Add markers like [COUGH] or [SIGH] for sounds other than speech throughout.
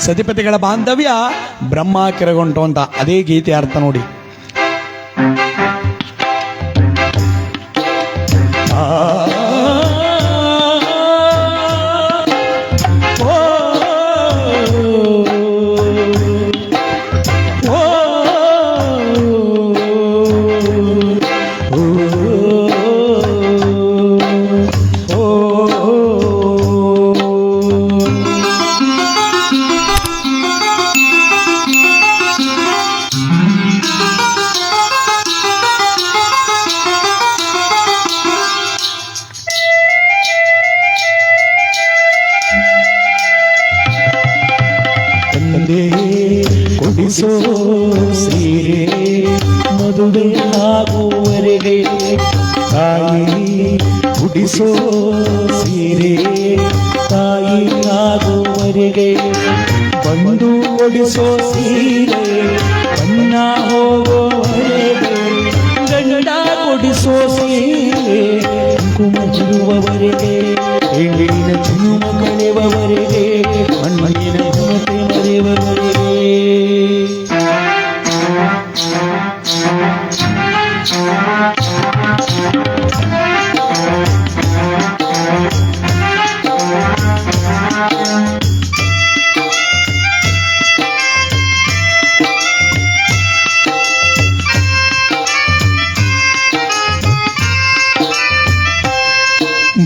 ಸತಿಪತಿಗಳ ಬಾಂಧವ್ಯ ಬ್ರಹ್ಮ ಕೆರಗೊಂಡು ಅಂತ. ಅದೇ ಗೀತೆ ಅರ್ಥ ನೋಡಿ. ಕೊಡಿಸೋ ಸೀರೆ ಮದುವೆ ಆಗುವರೆಗೆ ತಾಯಿ ಕುಡಿಸೋ ಸೀರೆ ತಾಯಿ ಆಗುವರೆಗೆ ಬಂದು ಒಡಿಸೋ ಸೀರೆ ಬಣ್ಣ ಹೋಗುವವರೆಗೆ ಗಂಡ ಕೊಡಿಸೋ ಸೀರೆ ಕುಂಕುಮ ಚಿರುವವರೆಗೆ ಹೆಣ್ಣಿನ ಚುನುಮ ಕಳೆವವರೆಗೆ ಮಣ್ಣಿನ ಮಮತೆ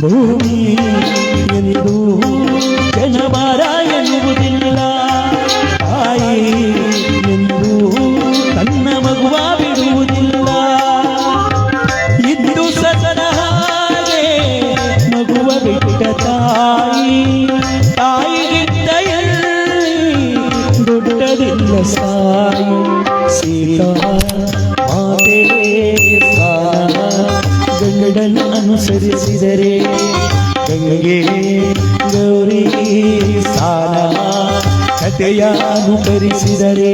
ಭೂಮಿ ಎಂದು ಜನಬಾರ ಎನ್ನುವುದಿಲ್ಲ ತಾಯಿ ಎಂದು ತನ್ನ ಮಗುವ ಬಿಡುವುದಿಲ್ಲ. ಇದ್ದು ಸದನ ಹಾಗೆ ಮಗುವ ಬಿಟ್ಟ ತಾಯಿ. ತಾಯಿಗಿಂತ ದೊಡ್ಡದಿಲ್ಲ ಸಾಯಿ. ಸೀತಾ ಮಾತೆ ಸ್ಥಾನ ಗಂಗಡನ್ನು ಅನುಸರಿಸಿದರೆ ಗಂಗೆ ಗೌರಿ ಸಾಲ ಕಥೆಯ ಅನುಕರಿಸಿದರೆ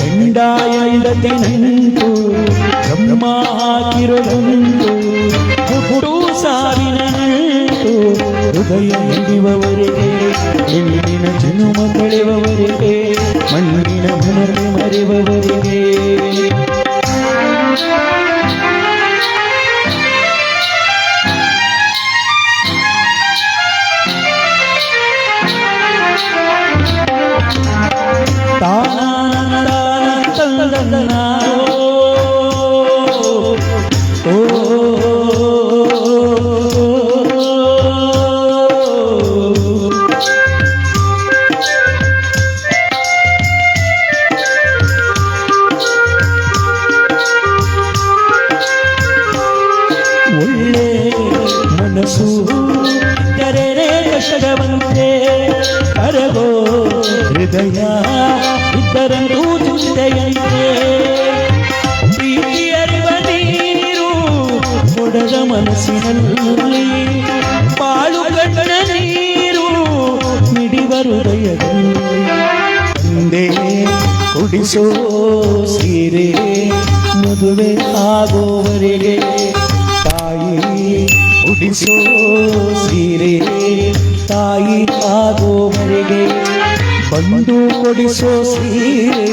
ಗಂಡಾಯ ಇಡತೆ ನಂಟು, ಬ್ರಹ್ಮ ಹಾಕಿರೋದುಂಟು ಹುಟ್ಟು ಸಾವಿನ ನಂಟು, ಹೃದಯ ಹಿಡಿಯುವವರೆಗೆ ಹೆಣ್ಣಿನ ಜನುಮ ಕಳೆಯುವವರೆಗೆ, ಮಣ್ಣಿನ ಮನತೆ ಮರೆಯುವವರೆಗೆ. ಮನಸ್ಸು ಕರೆರೆ ಕಷ್ಟವಂತೆ ಕರಗೋ ಹೃದಯ ಇದ್ದರಂತೂ ಚಿಂತೆಯಂತೆ. ಪ್ರೀತಿ ಅರಿವ ನೀರು ಕೊಡದ ಮನಸ್ಸಿನಲ್ಲಿ. ಬಾಳು ಕಣ್ಣ ನೀರು ಮಿಡಿವ ಹೃದಯದಲ್ಲಿ. ಕುಡಿಸೋ ಸೀರೆ ಮದುವೆ ಆಗೋವರೆಗೆ ತಾಯಿ ಉಡಿಸೋ ಸೀರೆ ತಾಯಿ ಆಗೋವರೆಗೆ ಬಂದು ಕೊಡಿಸೋ ಸೀರೆ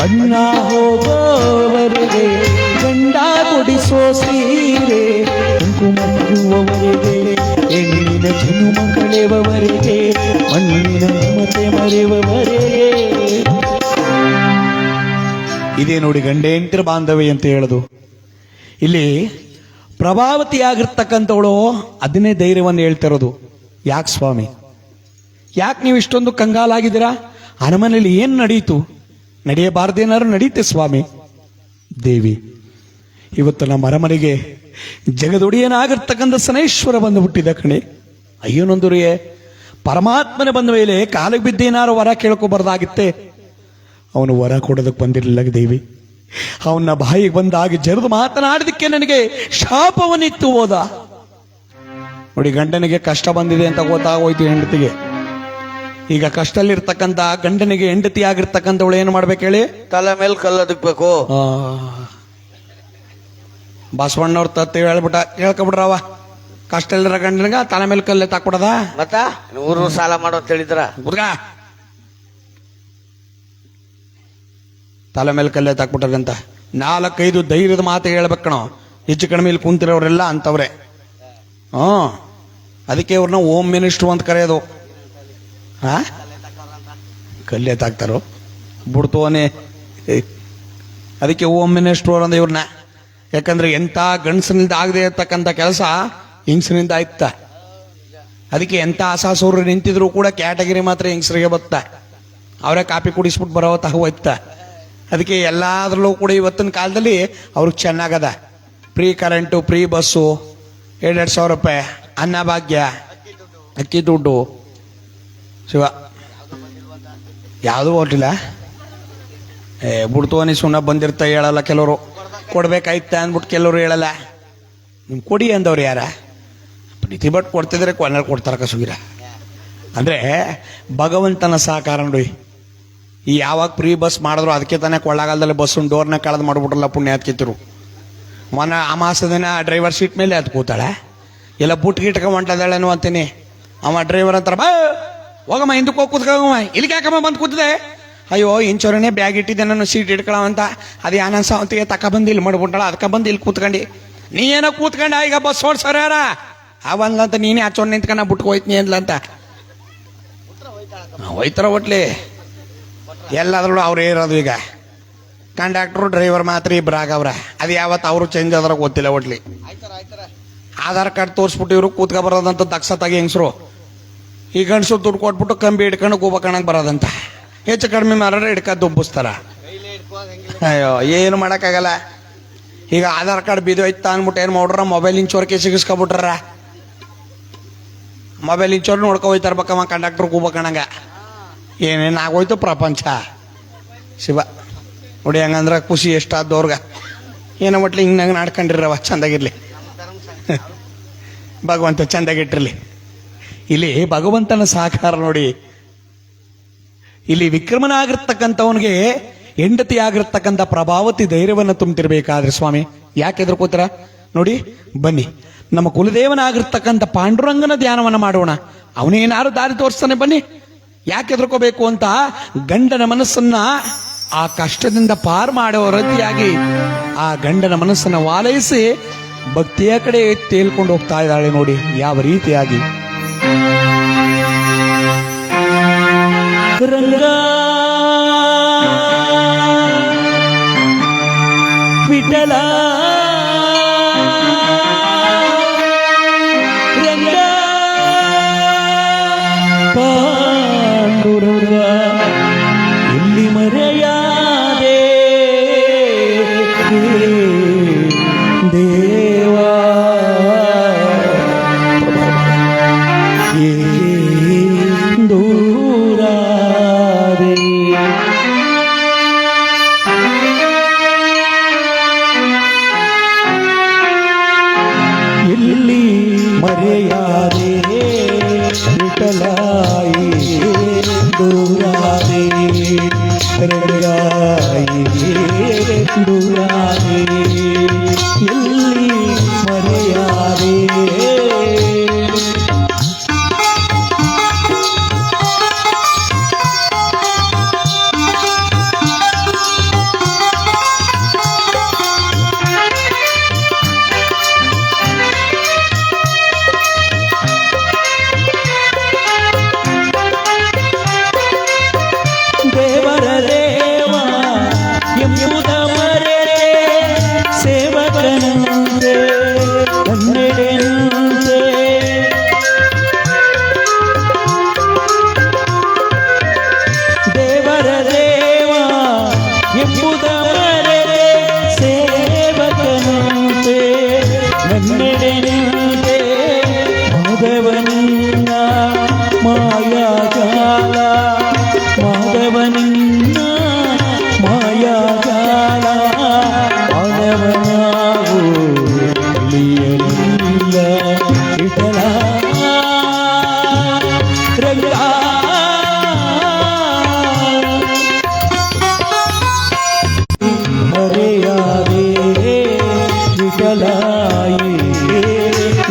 ಬಣ್ಣ ಹೋಗೋವರೆಗೆ, ಗಂಡ ಕೊಡಿಸೋ ಸೀರೆ ಕುಂಕುಮವರೆಗೆ ಹೆಣ್ಣಿನ ಜನುಮ ಕಳೆಯುವವರೆಗೆ ಮಣ್ಣಿನ ಮತೆ ಮರೆಯುವವರೆಗೆ ಇದೇ ನೋಡಿ ಗಂಡ ಬಾಂಧವಿ ಅಂತ ಹೇಳೋದು. ಇಲ್ಲಿ ಪ್ರಭಾವತಿಯಾಗಿರ್ತಕ್ಕಂಥವಳು ಅದನ್ನೇ ಧೈರ್ಯವನ್ನು ಹೇಳ್ತಿರೋದು. ಯಾಕೆ ಸ್ವಾಮಿ? ಯಾಕೆ ನೀವು ಇಷ್ಟೊಂದು ಕಂಗಾಲಾಗಿದ್ದೀರಾ? ಅರಮನೆಯಲ್ಲಿ ಏನು ನಡೀತು? ನಡೆಯಬಾರ್ದೇನಾದ್ರು ನಡೀತೆ ಸ್ವಾಮಿ. ದೇವಿ, ಇವತ್ತು ನಮ್ಮ ಅರಮನೆಗೆ ಜಗದೊಡೆಯನಾಗಿರ್ತಕ್ಕಂಥ ಸನೇಶ್ವರ ಬಂದು ಹುಟ್ಟಿದ ಕಣೆ. ಅಯ್ಯೋ ನೊಂದುರಿಯೇ, ಪರಮಾತ್ಮನ ಬಂದ ಮೇಲೆ ಕಾಲಿಗೆ ಬಿದ್ದೇನಾರು ವರ ಕೇಳ್ಕೊಬಾರ್ದಾಗಿತ್ತೆ. ಅವನು ವರ ಕೊಡೋದಕ್ಕೆ ಬಂದಿರಲಿಲ್ಲ ದೇವಿ. ಅವನ ಬಾಯಿಗೆ ಬಂದಾಗ ಜರಿದು ಮಾತನಾಡಿದಕ್ಕೆ ನನಗೆ ಶಾಪವನ್ನಿತ್ತು ಹೋದ. ನೋಡಿ ಗಂಡನಿಗೆ ಕಷ್ಟ ಬಂದಿದೆ ಅಂತ ಗೊತ್ತಾಗೋಯ್ತು ಹೆಂಡತಿಗೆ. ಈಗ ಕಷ್ಟದಲ್ಲಿರ್ತಕ್ಕಂಥ ಗಂಡನಿಗೆ ಹೆಂಡತಿ ಆಗಿರ್ತಕ್ಕಂಥವಳು ಏನು ಮಾಡ್ಬೇಕು ಹೇಳಿ? ತಲೆ ಮೇಲೆ ಕಲ್ಲದಕ್ಬೇಕು ಬಸವಣ್ಣವ್ರ ತತ್ತಿ ಹೇಳ್ಬಿಟ್ಟ ಹೇಳ್ಕೊಬಿಡ್ರವ ಕಷ್ಟ ಇಲ್ಲರ ಗಂಡನಿಗ ತಲೆ ಮೇಲೆ ಕಲ್ಲೆ ತಾಕೊಡದ ಮತ್ತ? ಊರು ಸಾಲ ಮಾಡೋ ಅಂತ ಹೇಳಿದ್ರ? ಹುಡ್ಗ ತಲೆ ಮೇಲೆ ಕಲ್ಲೆ ಅಂತ. ನಾಲ್ಕೈದು ಧೈರ್ಯದ ಮಾತು ಹೇಳ್ಬೇಕು ಹೆಚ್ಚು ಕಡಿಮೆ ಇಲ್ಲಿ ಕುಂತಿರೋರೆಲ್ಲ ಅಂತವ್ರೆ. ಹ್ಞೂ. ಅದಕ್ಕೆ ಅವ್ರನ್ನ ಓಮ್ ಮಿನಿಸ್ಟ್ರು ಅಂತ ಕರೆಯೋದು. ಹಾ? ಕಲ್ಲೆ ತಾಕ್ತಾರೋ ಬಿಡ್ತೋನೆ ಅದಕ್ಕೆ ಓಮ್ ಮಿನಿಸ್ಟ್ರು ಅಂದ ಇವ್ರನ್ನ. ಯಾಕಂದ್ರೆ ಎಂಥ ಗಂಡಸಿನಿಂದ ಆಗದೆ ಇರ್ತಕ್ಕಂಥ ಕೆಲಸ ಹಿಂಗ್ಸಿನಿಂದ ಆಯ್ತ. ಅದಕ್ಕೆ ಎಂಥ ಅಸಾಸೂರು ನಿಂತಿದ್ರು ಕೂಡ ಕ್ಯಾಟಗರಿ ಮಾತ್ರ ಹಿಂಗ್ಸರಿಗೆ ಬತ್ತ. ಅವರೇ ಕಾಪಿ ಕುಡಿಸ್ಬಿಟ್ಟು ಬರೋ ತಹ ಹೋಯ್ತ. ಅದಕ್ಕೆ ಎಲ್ಲಾದ್ರಲ್ಲೂ ಕೂಡ ಇವತ್ತಿನ ಕಾಲದಲ್ಲಿ ಅವ್ರಿಗೆ ಚೆನ್ನಾಗದ. ಫ್ರೀ ಕರೆಂಟು ಫ್ರೀ ಬಸ್ಸು ಎರಡೆರಡು ಸಾವಿರ ರೂಪಾಯಿ ಅನ್ನಭಾಗ್ಯ ಅಕ್ಕಿ ದುಡ್ಡು. ಶಿವ. ಯಾವುದೂ ಹೊರಟಿಲ್ಲ ಏ ಬುಡ್ತೋನಿ ಸುಣ್ಣ ಬಂದಿರ್ತ ಹೇಳಲ್ಲ ಕೆಲವರು. ಕೊಡ್ಬೇಕಾಯ್ತ ಅಂದ್ಬಿಟ್ಟು ಕೆಲವರು ಹೇಳಲ್ಲ. ನಿಮ್ ಕೊಡಿ ಅಂದವ್ರು ಯಾರ? ಪ್ರೀತಿ ಭಟ್ ಕೊಡ್ತಿದ್ರೆ ಕೊನೆಯಲ್ಲಿ ಕೊಡ್ತಾರ ಕಸುಗಿರ. ಅಂದರೆ ಭಗವಂತನ ಸಹಕಾರ ನೋಡಿ. ಈ ಯಾವಾಗ ಪ್ರೀ ಬಸ್ ಮಾಡಿದ್ರು ಅದಕ್ಕೆ ತಾನೇ ಕೊಳ್ಳಾಗಲ್ದಲ್ಲಿ ಬಸ್ಸು ಡೋರ್ನ ಕಳೆದು ಮಾಡ್ಬಿಟ್ರಲ್ಲ ಪುಣ್ಯ ಹತ್ಕಿತ್ತರು ಮೊನ್ನೆ ಆ ಮಾಸದಿನ ಡ್ರೈವರ್ ಸೀಟ್ ಮೇಲೆ ಅದು ಕೂತಾಳೆ. ಎಲ್ಲ ಬುಟ್ ಗಿಟ್ಕ ಹೊಂಟದಾಳೇನು ಅಂತೀನಿ. ಅವ ಡ್ರೈವರ್ ಅಂತಾರ ಬಾ ಹೋಗಮ್ಮ ಹಿಂದಕ್ಕೆ ಹೋಗಿ ಕೂತ್ಕೊಮ್ಮ ಇಲ್ಲಿಗೆ ಯಾಕಮ್ಮ ಬಂದು ಕೂತಿದೆ? ಅಯ್ಯೋ ಇಂಚೋರನೇ ಬ್ಯಾಗ್ ಇಟ್ಟಿದ್ದೆ ನಾನು ಸೀಟ್ ಇಟ್ಕೊಳ್ಳೋ ಅಂತ. ಅದು ಯಾನ ಸಾವಂತಿಗೆ ತಕ ಬಂದು ಇಲ್ಲಿ ಮಾಡ್ಬಿಟ್ಟಾಳ ಅದಕ್ಕೆ ಬಂದು ಇಲ್ಲಿ ಕೂತ್ಕೊಂಡು. ನೀ ಏನೋ ಕೂತ್ಕೊಂಡ ಈಗ ಬಸ್ ಓಡ್ಸೋರ ಯಾರ? ಅವನ್ಲಂತ ನೀನೇ ಹಚ್ಚೋಡ್ ನಿಂತ್ಕೊಂಡ ಬಿಟ್ಟು ನೀ ಅಂದ್ಲಂತ. ಹೋಯ್ತಾರ ಒಟ್ಲಿ. ಎಲ್ಲಾದ್ರೂ ಅವ್ರು ಇರೋದು ಈಗ. ಕಂಡಕ್ಟ್ರು, ಡ್ರೈವರ್ ಮಾತ್ರ ಇಬ್ಬರು ಆಗವ್ರ. ಅದು ಯಾವತ್ತು ಅವರು ಚೇಂಜ್ ಆದ್ರ ಗೊತ್ತಿಲ್ಲ ಒಟ್ಲಿ. ಆಧಾರ್ ಕಾರ್ಡ್ ತೋರಿಸ್ಬಿಟ್ಟು ಇವರು ಕೂತ್ಕ ಬರೋದಂತ ದಕ್ಷತಾಗಿ ಹೆಂಗಸರು? ಈ ಗಂಡಸು ದುಡ್ಡು ಕೊಟ್ಬಿಟ್ಟು ಕಂಬಿ ಹಿಡ್ಕೊಂಡು ಕೂಬಕಣಕ್ ಬರೋದಂತ. ಹೆಚ್ಚು ಕಡಿಮೆ ಮಾಡ್ರೆ ಹಿಡ್ಕ ದುಬ್ಬಿಸ್ತಾರ ಅಯ್ಯೋ, ಏನು ಮಾಡೋಕ್ಕಾಗಲ್ಲ. ಈಗ ಆಧಾರ್ ಕಾರ್ಡ್ ಬಿದ್ದೋಯ್ತಾ ಅಂದ್ಬಿಟ್ಟು ಏನು ಮಾಡ್ರ? ಮೊಬೈಲ್ ಇಂಚೋರ್ಕೆ ಸಿಗಿಸ್ಕೊಬಿಟ್ರ ಮೊಬೈಲ್ ಇಂಚೋರ್ ನೋಡ್ಕೊ ಹೋಯ್ತಾರ ಬಕ್ಕಮ್ಮ ಕಂಡಕ್ಟರ್ ಕೂಬಕಣಂಗ ಏನೇನು ಆಗೋಯ್ತು ಪ್ರಪಂಚ? ಶಿವ, ನೋಡಿ ಹಂಗಂದ್ರೆ ಖುಷಿ ಎಷ್ಟಾದವ್ರಿಗೆ ಏನೋ ಮಟ್ಲಿ ಹಿಂಗೆ ನಾಡ್ಕೊಂಡಿರವ ಚಂದಾಗಿರ್ಲಿ. [LAUGHS] ಭಗವಂತ ಚಂದಾಗಿಟ್ಟಿರಲಿ ಇಲ್ಲಿ ಭಗವಂತನ ಸಹಕಾರ ನೋಡಿ. ಇಲ್ಲಿ ವಿಕ್ರಮನಾಗಿರ್ತಕ್ಕಂಥವನಿಗೆ ಹೆಂಡತಿ ಆಗಿರ್ತಕ್ಕಂಥ ಪ್ರಭಾವತಿ ಧೈರ್ಯವನ್ನು ತುಂಬ್ತಿರ್ಬೇಕಾದ್ರೆ ಸ್ವಾಮಿ. ಯಾಕೆ ಎದುರ್ಕೋತೀರ ನೋಡಿ, ಬನ್ನಿ. ನಮ್ಮ ಕುಲದೇವನಾಗಿರ್ತಕ್ಕಂಥ ಪಾಂಡುರಂಗನ ಧ್ಯಾನವನ್ನು ಮಾಡೋಣ. ಅವನೇನಾರು ದಾರಿ ತೋರಿಸ್ತಾನೆ, ಬನ್ನಿ. ಯಾಕೆ ಎದುರ್ಕೋಬೇಕು ಅಂತ ಗಂಡನ ಮನಸ್ಸನ್ನ ಆ ಕಷ್ಟದಿಂದ ಪಾರ್ ಮಾಡುವ ರೀತಿಯಾಗಿ ಆ ಗಂಡನ ಮನಸ್ಸನ್ನ ವಾಲೈಸಿ ಭಕ್ತಿಯ ಕಡೆ ತೇಲ್ಕೊಂಡು ಹೋಗ್ತಾ ಇದ್ದಾಳೆ ನೋಡಿ, ಯಾವ ರೀತಿಯಾಗಿ.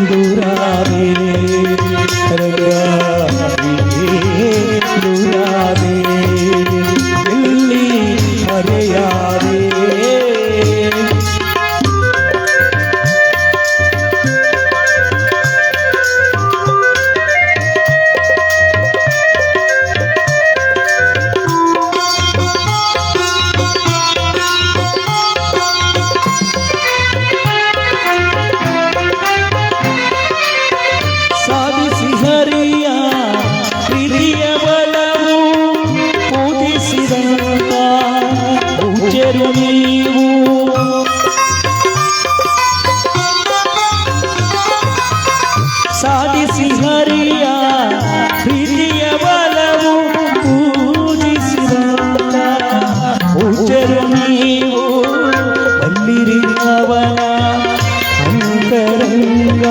துரா ಸಾಧಿಸಿ ಹರಿಯ ಪ್ರೀತಿಯ ಬಲವು ಪೂಜಿಸಿದಂತ ಪೂಜರು ನೀವು ಬಲ್ಲಿರಿ ಅವನ ಅಂತರಂಗ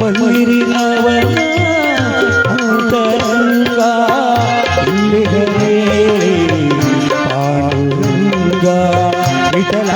ಬಲ್ಲಿರಿ ಅವನ ಅಂತರಂಗ ಇಲ್ಲಿಗರೇ ಪಾಂಡುರಂಗ ವಿಠಲ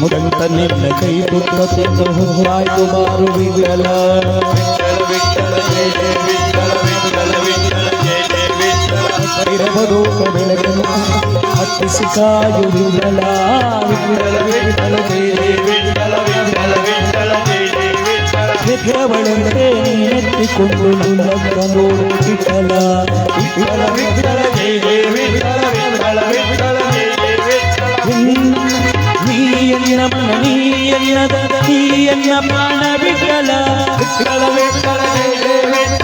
ಮುದಂತ ನಿನ್ನ ಕೈ ತುತ್ತ ಹೊರಾಯ್ತು ಮಾರು ವಿಗಲ ಇರಬದೋಕ ಬೆಳಕನು ಹತ್ತಿಸಿ ಕಾಯು ವಿರಲ ವಿರಲ ವಿರಲ ವಿಗ್ರಹಗಳಂತೆ ನೆತ್ತಿಕೊಂಡು ನಿಲ್ಲಕ್ಕ ನೋಡು ವಿಠಲ ವಿಠಲ ವಿಠಲ ఎవడంటే నేనెత్తి కొమ్ములు లక్కను విఠల విఠల విఠల నీయన్న మన నీయన్న దద నీయన్న ప్రాణ విఠల విఠల విఠల.